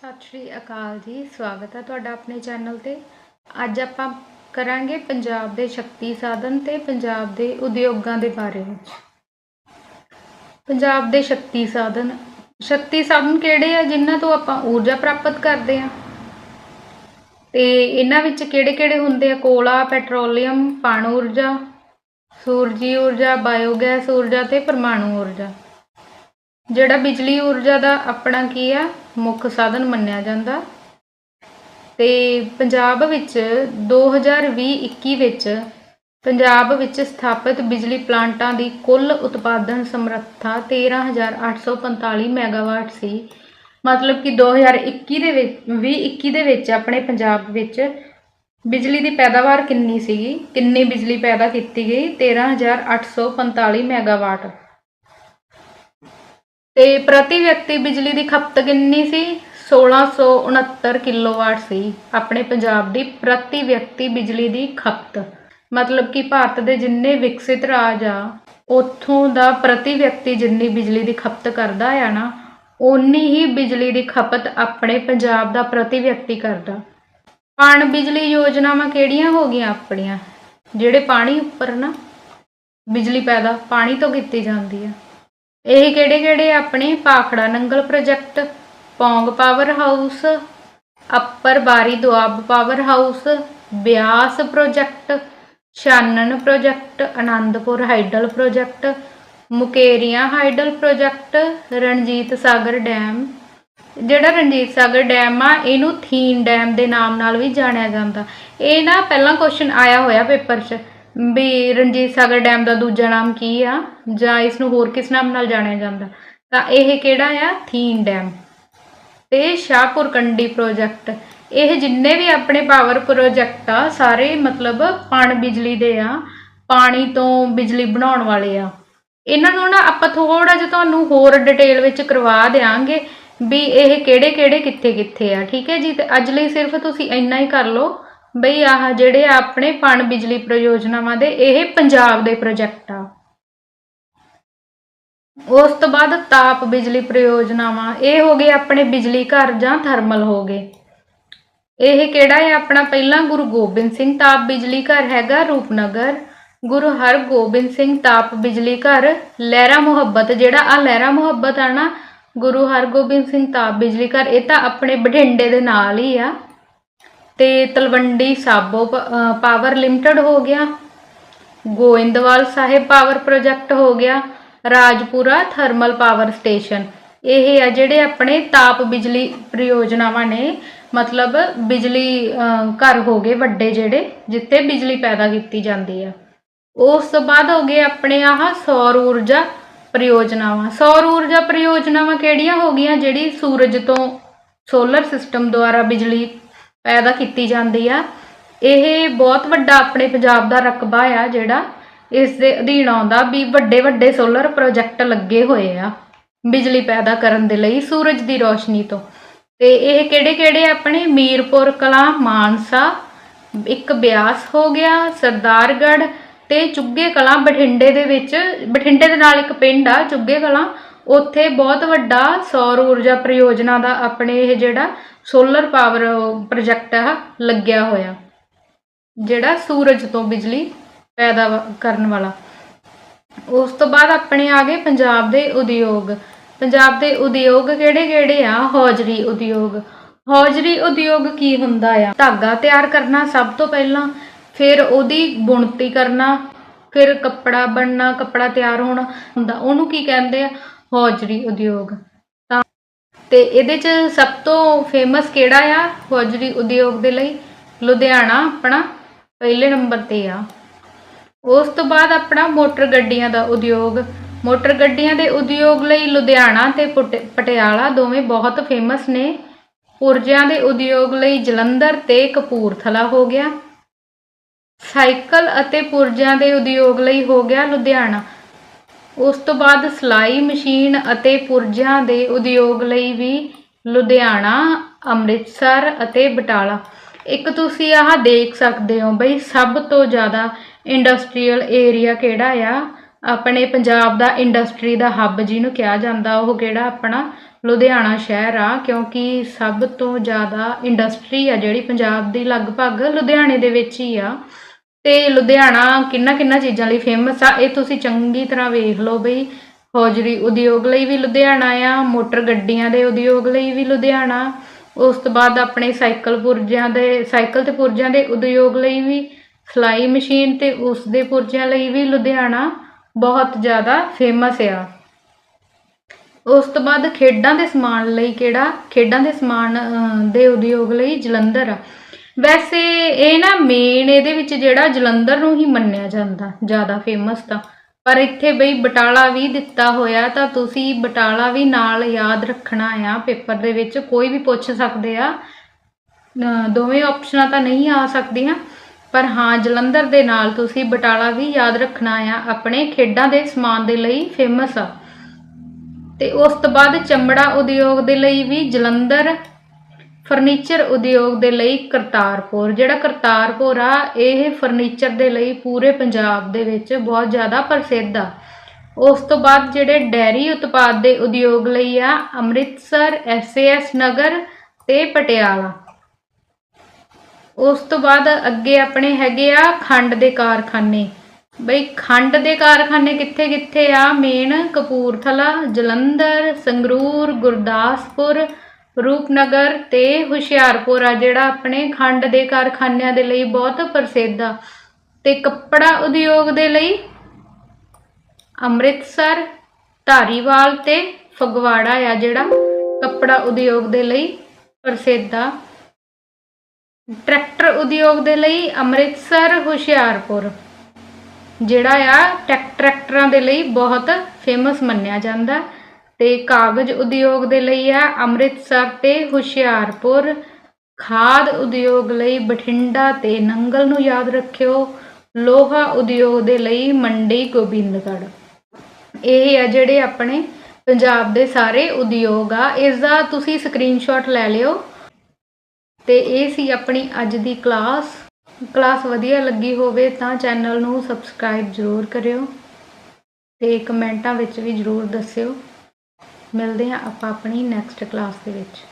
ਸਤਿ ਸ਼੍ਰੀ ਅਕਾਲ ਜੀ, ਸਵਾਗਤ ਹੈ ਤੁਹਾਡਾ ਆਪਣੇ ਚੈਨਲ ਤੇ। ਅੱਜ ਆਪਾਂ ਕਰਾਂਗੇ ਪੰਜਾਬ ਦੇ ਸ਼ਕਤੀ ਸਾਧਨ ਤੇ ਪੰਜਾਬ ਦੇ ਉਦਯੋਗਾਂ ਦੇ ਬਾਰੇ ਵਿੱਚ। ਪੰਜਾਬ ਦੇ ਸ਼ਕਤੀ ਸਾਧਨ ਸ਼ਕਤੀ ਸਾਧਨ ਕਿਹੜੇ ਆ ਜਿਨ੍ਹਾਂ ਤੋਂ ਆਪਾਂ ਊਰਜਾ ਪ੍ਰਾਪਤ ਕਰਦੇ ਆ ਤੇ ਇਹਨਾਂ ਵਿੱਚ ਕਿਹੜੇ-ਕਿਹੜੇ ਹੁੰਦੇ ਆ? ਕੋਲਾ, ਪੈਟਰੋਲੀਅਮ, ਪਣ ਊਰਜਾ, ਸੂਰਜੀ ਊਰਜਾ, ਬਾਇਓਗੈਸ ਊਰਜਾ ਤੇ ਪਰਮਾਣੂ ਊਰਜਾ। ਜਿਹੜਾ ਬਿਜਲੀ ਊਰਜਾ ਦਾ ਆਪਣਾ ਕੀ ਆ, ਮੁੱਖ ਸਾਧਨ ਮੰਨਿਆ ਜਾਂਦਾ। ਤੇ ਪੰਜਾਬ ਵਿੱਚ 2020-21 ਵਿੱਚ ਪੰਜਾਬ ਵਿੱਚ ਸਥਾਪਿਤ ਬਿਜਲੀ ਪਲਾਂਟਾਂ ਦੀ ਕੁੱਲ ਉਤਪਾਦਨ ਸਮਰੱਥਾ 13845 ਮੈਗਾਵਾਟ ਸੀ। ਮਤਲਬ ਕਿ 2021 ਦੇ ਵਿੱਚ 2021 ਦੇ ਵਿੱਚ ਆਪਣੇ ਪੰਜਾਬ ਵਿੱਚ ਬਿਜਲੀ ਦੀ ਪੈਦਾਵਾਰ ਕਿੰਨੀ ਸੀਗੀ? ਕਿੰਨੀ ਬਿਜਲੀ ਪੈਦਾ ਕੀਤੀ ਗਈ? 13845 ਮੈਗਾਵਾਟ। ਤੇ ਪ੍ਰਤੀ ਵਿਅਕਤੀ ਬਿਜਲੀ ਦੀ ਖਪਤ ਕਿੰਨੀ ਸੀ? 1669 ਕਿਲੋਵਾਟ ਸੀ। ਆਪਣੇ ਪੰਜਾਬ ਦੀ ਪ੍ਰਤੀ ਵਿਅਕਤੀ ਬਿਜਲੀ ਦੀ ਖਪਤ। ਮਤਲਬ ਕਿ ਭਾਰਤ ਦੇ ਜਿੰਨੇ ਵਿਕਸਿਤ ਰਾਜ ਆ, ਉੱਥੋਂ ਦਾ ਪ੍ਰਤੀ ਵਿਅਕਤੀ ਜਿੰਨੀ ਬਿਜਲੀ ਦੀ ਖਪਤ ਕਰਦਾ ਆ ਨਾ, ਓਨੀ ਹੀ ਬਿਜਲੀ ਦੀ ਖਪਤ ਆਪਣੇ ਪੰਜਾਬ ਦਾ ਪ੍ਰਤੀ ਵਿਅਕਤੀ ਕਰਦਾ। ਪਾਣ ਬਿਜਲੀ ਯੋਜਨਾਵਾਂ ਕਿਹੜੀਆਂ ਹੋ ਗਈਆਂ ਆਪਣੀਆਂ? ਜਿਹੜੇ ਪਾਣੀ ਉੱਪਰ ਨਾ, ਬਿਜਲੀ ਪੈਦਾ ਪਾਣੀ ਤੋਂ ਕੀਤੀ ਜਾਂਦੀ ਆ। ਇਹ ਕਿਹੜੇ ਕਿਹੜੇ ਆਪਣੇ? Bhakra Nangal project, Pong power house, upper Bari Doab power house, Beas project, Shanan project Anandpur hydel project, Mukerian hydel project, Ranjit Sagar dam. ਜਿਹੜਾ ਰਣਜੀਤ ਸਾਗਰ ਡੈਮ ਆ, ਇਹਨੂੰ ਥੀਨ ਡੈਮ ਦੇ ਨਾਮ ਨਾਲ ਵੀ ਜਾਣਿਆ ਜਾਂਦਾ। ਇਹ ਨਾ ਪਹਿਲਾਂ ਕੁਐਸਚਨ ਆਇਆ ਹੋਇਆ ਪੇਪਰ 'ਚ। ਵੀ ਰਣਜੀਤ ਸਾਗਰ ਡੈਮ ਦਾ ਦੂਜਾ ਨਾਮ ਕੀ ਆ? ਜਾਂ ਇਸ ਨੂੰ ਹੋਰ ਕਿਸ ਨਾਮ ਨਾਲ ਜਾਣਿਆ ਜਾਂਦਾ? ਤਾਂ ਇਹ ਕਿਹੜਾ ਆ? ਥੀਨ ਡੈਮ। ਤੇ ਸ਼ਾਹਪੁਰ ਕੰਡੀ ਪ੍ਰੋਜੈਕਟ। ਇਹ ਜਿੰਨੇ ਵੀ ਆਪਣੇ ਪਾਵਰ ਪ੍ਰੋਜੈਕਟ ਆ, ਸਾਰੇ ਮਤਲਬ ਪਣ ਬਿਜਲੀ ਦੇ ਆ, ਪਾਣੀ ਤੋਂ ਬਿਜਲੀ ਬਣਾਉਣ ਵਾਲੇ ਆ। ਇਹਨਾਂ ਨੂੰ ਨਾ ਆਪਾਂ ਥੋੜਾ ਜਿਹਾ ਤੁਹਾਨੂੰ ਹੋਰ ਡਿਟੇਲ ਵਿੱਚ ਕਰਵਾ ਦੇਾਂਗੇ ਵੀ ਇਹ ਕਿਹੜੇ ਕਿਹੜੇ ਕਿੱਥੇ ਕਿੱਥੇ ਆ, ਠੀਕ ਹੈ ਜੀ? ਤੇ ਅੱਜ ਲਈ ਸਿਰਫ ਤੁਸੀਂ ਇੰਨਾ ਹੀ ਕਰ ਲਓ। ਬਈ ਆਹ ਜਿਹੜੇ ਆਪਣੇ ਪਣ ਬਿਜਲੀ ਪ੍ਰਯੋਜਨਾਵਾਂ ਦੇ, ਇਹ ਪੰਜਾਬ ਦੇ ਪ੍ਰੋਜੈਕਟ ਆ। ਉਸ ਤੋਂ ਬਾਅਦ ਤਾਪ ਬਿਜਲੀ ਪ੍ਰਯੋਜਨਾਵਾਂ, ਇਹ ਹੋ ਗਏ ਆਪਣੇ ਬਿਜਲੀ ਘਰ ਜਾਂ ਥਰਮਲ ਹੋ ਗਏ। ਇਹ ਕਿਹੜਾ ਹੈ ਆਪਣਾ ਪਹਿਲਾ ਗੁਰੂ ਗੋਬਿੰਦ ਸਿੰਘ ਤਾਪ ਬਿਜਲੀ ਘਰ ਹੈਗਾ, ਰੂਪਨਗਰ। ਗੁਰੂ ਹਰਗੋਬਿੰਦ ਸਿੰਘ ਤਾਪ ਬਿਜਲੀ ਘਰ, ਲਹਿਰਾ ਮੁਹੱਬਤ, ਜਿਹੜਾ ਆ ਲਹਿਰਾ ਮੁਹੱਬਤ ਆ ਨਾ, ਗੁਰੂ ਹਰਗੋਬਿੰਦ ਸਿੰਘ ਤਾਪ ਬਿਜਲੀ ਘਰ, ਇਹ ਤਾਂ ਆਪਣੇ ਬਠਿੰਡੇ ਦੇ ਨਾਲ ਹੀ ਆ। ਤੇ ਤਲਵੰਡੀ ਸਾਬੋ ਪ- ਪਾਵਰ ਲਿਮਟਿਡ ਹੋ ਗਿਆ। ਗੋਇੰਦਵਾਲ ਸਾਹਿਬ ਪਾਵਰ ਪ੍ਰੋਜੈਕਟ ਹੋ ਗਿਆ। ਰਾਜਪੁਰਾ ਥਰਮਲ ਪਾਵਰ ਸਟੇਸ਼ਨ ਇਹ ਆ ਜਿਹੜੇ ਆਪਣੇ ਤਾਪ ਬਿਜਲੀ ਪ੍ਰਯੋਜਨਾਵਾਂ ਨੇ, ਮਤਲਬ ਬਿਜਲੀ ਘਰ ਹੋ ਗਏ ਵੱਡੇ ਜਿਹੜੇ, ਜਿੱਥੇ ਬਿਜਲੀ ਪੈਦਾ ਕੀਤੀ ਜਾਂਦੀ ਆ। ਉਸ ਤੋਂ ਬਾਅਦ ਹੋ ਗਏ ਆਪਣੇ ਆਹ ਸੌਰ ਊਰਜਾ ਪ੍ਰਯੋਜਨਾਵਾਂ। ਸੌਰ ਊਰਜਾ ਪ੍ਰਯੋਜਨਾਵਾਂ ਕਿਹੜੀਆਂ ਹੋ ਗਈਆਂ? ਜਿਹੜੀ ਸੂਰਜ ਤੋਂ ਸੋਲਰ ਸਿਸਟਮ ਦੁਆਰਾ ਬਿਜਲੀ ਪੈਦਾ ਕੀਤੀ ਜਾਂਦੀ ਆ। ਇਹ ਬਹੁਤ ਵੱਡਾ ਆਪਣੇ ਪੰਜਾਬ ਦਾ ਰਕਬਾ ਆ ਜਿਹੜਾ ਇਸ ਦੇ ਅਧੀਨ ਆਉਂਦਾ ਵੀ ਵੱਡੇ ਵੱਡੇ ਸੋਲਰ ਪ੍ਰੋਜੈਕਟ ਲੱਗੇ ਹੋਏ ਆ ਬਿਜਲੀ ਪੈਦਾ ਕਰਨ ਦੇ ਲਈ ਸੂਰਜ ਦੀ ਰੋਸ਼ਨੀ ਤੋਂ। ਤੇ ਇਹ ਕਿਹੜੇ ਕਿਹੜੇ ਆਪਣੇ? ਮੀਰਪੁਰ, ਕਲਾਂ, ਮਾਨਸਾ, ਇੱਕ ਬਿਆਸ ਹੋ ਗਿਆ, ਸਰਦਾਰਗੜ੍ਹ ਤੇ ਚੁੱਗੇ ਕਲਾਂ ਬਠਿੰਡੇ ਦੇ ਵਿੱਚ, ਬਠਿੰਡੇ ਦੇ ਨਾਲ ਇੱਕ ਪਿੰਡ ਆ ਚੁੱਗੇ ਕਲਾਂ। ਉੱਥੇ ਬਹੁਤ ਵੱਡਾ ਸੌਰ ਊਰਜਾ ਪ੍ਰਯੋਜਨਾ ਦਾ ਆਪਣੇ ਇਹ ਜਿਹੜਾ ਸੋਲਰ ਪਾਵਰ ਪ੍ਰੋਜੈਕਟ ਆ, ਲੱਗਿਆ ਹੋਇਆ। ਜਿਹੜਾ ਸੂਰਜ ਤੋਂ ਬਿਜਲੀ ਪੈਦਾ ਕਰਨ ਵਾਲਾ। ਉਸ ਤੋਂ ਬਾਅਦ ਆਪਣੇ ਆ ਗਏ ਪੰਜਾਬ ਦੇ ਉਦਯੋਗ। ਪੰਜਾਬ ਦੇ ਉਦਯੋਗ ਕਿਹੜੇ ਕਿਹੜੇ ਆ? ਹੌਜਰੀ ਉਦਯੋਗ। ਹੌਜਰੀ ਉਦਯੋਗ ਕੀ ਹੁੰਦਾ ਆ? ਧਾਗਾ ਤਿਆਰ ਕਰਨਾ ਸਭ ਤੋਂ ਪਹਿਲਾਂ, ਫਿਰ ਉਹਦੀ ਬੁਣਤੀ ਕਰਨਾ, ਫਿਰ ਕੱਪੜਾ ਬਣਨਾ ਕੱਪੜਾ ਤਿਆਰ ਹੋਣਾ ਹੁੰਦਾ। ਉਹਨੂੰ ਕੀ ਕਹਿੰਦੇ ਆ? ਹੌਜਰੀ ਉਦਯੋਗ। ਤਾਂ ਤੇ ਇਹਦੇ ਚ ਸਭ ਤੋਂ ਫੇਮਸ ਕਿਹੜਾ ਆ? ਹੌਜਰੀ ਉਦਯੋਗ ਦੇ ਲਈ ਲੁਧਿਆਣਾ ਆਪਣਾ ਪਹਿਲੇ ਨੰਬਰ ਤੇ ਆ। ਉਸ ਤੋਂ ਬਾਅਦ ਆਪਣਾ ਮੋਟਰ ਗੱਡੀਆਂ ਦਾ ਉਦਯੋਗ। ਮੋਟਰ ਗੱਡੀਆਂ ਦੇ ਉਦਯੋਗ ਲਈ ਲੁਧਿਆਣਾ ਤੇ ਪਟ- ਪਟਿਆਲਾ ਦੋਵੇਂ ਬਹੁਤ ਫੇਮਸ ਨੇ। ਪੁਰਜਿਆਂ ਦੇ ਉਦਯੋਗ ਲਈ ਜਲੰਧਰ ਤੇ ਕਪੂਰਥਲਾ ਹੋ ਗਿਆ। ਸਾਈਕਲ ਅਤੇ ਪੁਰਜਿਆਂ ਦੇ ਉਦਯੋਗ ਲਈ ਹੋ ਗਿਆ ਲੁਧਿਆਣਾ। ਉਸ ਤੋਂ ਬਾਅਦ ਸਿਲਾਈ ਮਸ਼ੀਨ ਅਤੇ ਪੁਰਜਿਆਂ ਦੇ ਉਦਯੋਗ ਲਈ ਵੀ ਲੁਧਿਆਣਾ, ਅੰਮ੍ਰਿਤਸਰ ਅਤੇ ਬਟਾਲਾ। ਇੱਕ ਤੁਸੀਂ ਆਹ ਦੇਖ ਸਕਦੇ ਹੋ ਬਈ, ਸਭ ਤੋਂ ਜ਼ਿਆਦਾ ਇੰਡਸਟਰੀਅਲ ਏਰੀਆ ਕਿਹੜਾ ਆ? ਆਪਣੇ ਪੰਜਾਬ ਦਾ ਇੰਡਸਟਰੀ ਦਾ ਹੱਬ ਜਿਹਨੂੰ ਕਿਹਾ ਜਾਂਦਾ, ਉਹ ਕਿਹੜਾ ਆਪਣਾ? ਲੁਧਿਆਣਾ ਸ਼ਹਿਰ ਆ, ਕਿਉਂਕਿ ਸਭ ਤੋਂ ਜ਼ਿਆਦਾ ਇੰਡਸਟਰੀ ਆ ਜਿਹੜੀ ਪੰਜਾਬ ਦੀ, ਲਗਭਗ ਲੁਧਿਆਣੇ ਦੇ ਵਿੱਚ ਹੀ ਆ। ਤੇ ਲੁਧਿਆਣਾ ਕਿੰਨਾ ਕਿੰਨਾ ਚੀਜ਼ਾਂ ਲਈ ਫੇਮਸ ਆ। ਇਹ ਤੁਸੀਂ ਚੰਗੀ ਤਰ੍ਹਾਂ ਵੇਖ ਲਓ ਬਈ। ਹੌਜਰੀ ਉਦਯੋਗ ਲਈ ਵੀ ਲੁਧਿਆਣਾ ਆ, ਮੋਟਰ ਗੱਡੀਆਂ ਦੇ ਉਦਯੋਗ ਲਈ ਵੀ ਲੁਧਿਆਣਾ, ਉਸ ਤੋਂ ਬਾਅਦ ਆਪਣੇ ਸਾਈਕਲ ਪੁਰਜਿਆਂ ਦੇ, ਸਾਈਕਲ ਤੇ ਪੁਰਜਿਆਂ ਦੇ ਉਦਯੋਗ ਲਈ ਵੀ, ਸਿਲਾਈ ਮਸ਼ੀਨ ਤੇ ਉਸ ਦੇ ਪੁਰਜਿਆਂ ਲਈ ਵੀ ਲੁਧਿਆਣਾ ਬਹੁਤ ਜ਼ਿਆਦਾ ਫੇਮਸ ਆ। ਉਸ ਤੋਂ ਬਾਅਦ ਖੇਡਾਂ ਦੇ ਸਮਾਨ ਲਈ ਕਿਹੜਾ? ਖੇਡਾਂ ਦੇ ਸਮਾਨ ਦੇ ਉਦਯੋਗ ਲਈ ਜਲੰਧਰ ਆ। ਵੈਸੇ ਇਹ ਨਾ ਮੇਨ ਇਹਦੇ ਵਿੱਚ ਜਿਹੜਾ ਜਲੰਧਰ ਨੂੰ ਹੀ ਮੰਨਿਆ ਜਾਂਦਾ, ਜ਼ਿਆਦਾ ਫੇਮਸ ਤਾਂ। ਪਰ ਇੱਥੇ ਬਈ ਬਟਾਲਾ ਵੀ ਦਿੱਤਾ ਹੋਇਆ, ਤਾਂ ਤੁਸੀਂ ਬਟਾਲਾ ਵੀ ਨਾਲ ਯਾਦ ਰੱਖਣਾ ਆ, ਪੇਪਰ ਦੇ ਵਿੱਚ ਕੋਈ ਵੀ ਪੁੱਛ ਸਕਦੇ ਆ। ਦੋਵੇਂ ਆਪਸ਼ਨਾਂ ਤਾਂ ਨਹੀਂ ਆ ਸਕਦੀਆਂ। ਪਰ ਹਾਂ, ਜਲੰਧਰ ਦੇ ਨਾਲ ਤੁਸੀਂ ਬਟਾਲਾ ਵੀ ਯਾਦ ਰੱਖਣਾ ਆ, ਆਪਣੇ ਖੇਡਾਂ ਦੇ ਸਮਾਨ ਦੇ ਲਈ ਫੇਮਸ ਆ। ਤੇ ਉਸ ਤੋਂ ਬਾਅਦ ਚਮੜਾ ਉਦਯੋਗ ਦੇ ਲਈ ਵੀ ਜਲੰਧਰ ਫਰਨੀਚਰ ਉਦਯੋਗ ਦੇ ਲਈ ਕਰਤਾਰਪੁਰ। ਜਿਹੜਾ ਕਰਤਾਰਪੁਰ ਆ, ਇਹ ਫਰਨੀਚਰ ਦੇ ਲਈ ਪੂਰੇ ਪੰਜਾਬ ਦੇ ਵਿੱਚ ਬਹੁਤ ਜ਼ਿਆਦਾ ਪ੍ਰਸਿੱਧ ਆ। ਉਸ ਤੋਂ ਬਾਅਦ ਜਿਹੜੇ ਡੈਰੀ ਉਤਪਾਦ ਦੇ ਉਦਯੋਗ ਲਈ ਆ, ਅੰਮ੍ਰਿਤਸਰ ਐਸਏਐਸ ਨਗਰ ਤੇ ਪਟਿਆਲਾ। ਉਸ ਤੋਂ ਬਾਅਦ ਅੱਗੇ ਆਪਣੇ ਹੈਗੇ ਆ ਖੰਡ ਦੇ ਕਾਰਖਾਨੇ। ਬਈ ਖੰਡ ਦੇ ਕਾਰਖਾਨੇ ਕਿੱਥੇ ਕਿੱਥੇ ਆ? ਮੇਨ ਕਪੂਰਥਲਾ, ਜਲੰਧਰ, ਸੰਗਰੂਰ, ਗੁਰਦਾਸਪੁਰ ਰੂਪਨਗਰ ਤੇ ਹੁਸ਼ਿਆਰਪੁਰ ਆ ਜਿਹੜਾ ਆਪਣੇ ਖੰਡ ਦੇ ਕਾਰਖਾਨਿਆਂ ਦੇ ਲਈ ਬਹੁਤ ਪ੍ਰਸਿੱਧ ਆ। ਤੇ ਕੱਪੜਾ ਉਦਯੋਗ ਦੇ ਲਈ ਅੰਮ੍ਰਿਤਸਰ, ਧਾਰੀਵਾਲ ਤੇ ਫਗਵਾੜਾ ਆ ਜਿਹੜਾ ਕੱਪੜਾ ਉਦਯੋਗ ਦੇ ਲਈ ਪ੍ਰਸਿੱਧ ਆ। ਟਰੈਕਟਰ ਉਦਯੋਗ ਦੇ ਲਈ ਅੰਮ੍ਰਿਤਸਰ, ਹੁਸ਼ਿਆਰਪੁਰ, ਜਿਹੜਾ ਆ ਟੈਕ ਟਰੈਕਟਰਾਂ ਦੇ ਲਈ ਬਹੁਤ ਫੇਮਸ ਮੰਨਿਆ ਜਾਂਦਾ। ਤੇ ਕਾਗਜ਼ ਉਦਯੋਗ ਦੇ ਲਈ ਹੈ ਅੰਮ੍ਰਿਤਸਰ ਤੇ ਹੁਸ਼ਿਆਰਪੁਰ। ਖਾਦ ਉਦਯੋਗ ਲਈ ਬਠਿੰਡਾ ਤੇ ਨੰਗਲ ਨੂੰ ਯਾਦ ਰੱਖਿਓ। ਲੋਹਾ ਉਦਯੋਗ ਦੇ ਲਈ ਮੰਡੀ ਗੋਬਿੰਦਗੜ੍ਹ। ਇਹ ਆ ਜਿਹੜੇ ਆਪਣੇ ਪੰਜਾਬ ਦੇ ਸਾਰੇ ਉਦਯੋਗ ਆ। ਇਸ ਦਾ ਤੁਸੀਂ ਸਕਰੀਨਸ਼ਾਟ ਲੈ ਲਿਓ। ਤੇ ਇਹ ਸੀ ਆਪਣੀ ਅੱਜ ਦੀ ਕਲਾਸ ਕਲਾਸ ਵਧੀਆ ਲੱਗੀ ਹੋਵੇ ਤਾਂ ਚੈਨਲ ਨੂੰ ਸਬਸਕ੍ਰਾਈਬ ਜ਼ਰੂਰ ਕਰਿਓ ਤੇ ਕਮੈਂਟਾਂ ਵਿੱਚ ਵੀ ਜ਼ਰੂਰ ਦੱਸਿਓ। ਮਿਲਦੇ ਹਾਂ ਆਪਾਂ ਆਪਣੀ ਨੈਕਸਟ ਕਲਾਸ ਦੇ ਵਿੱਚ।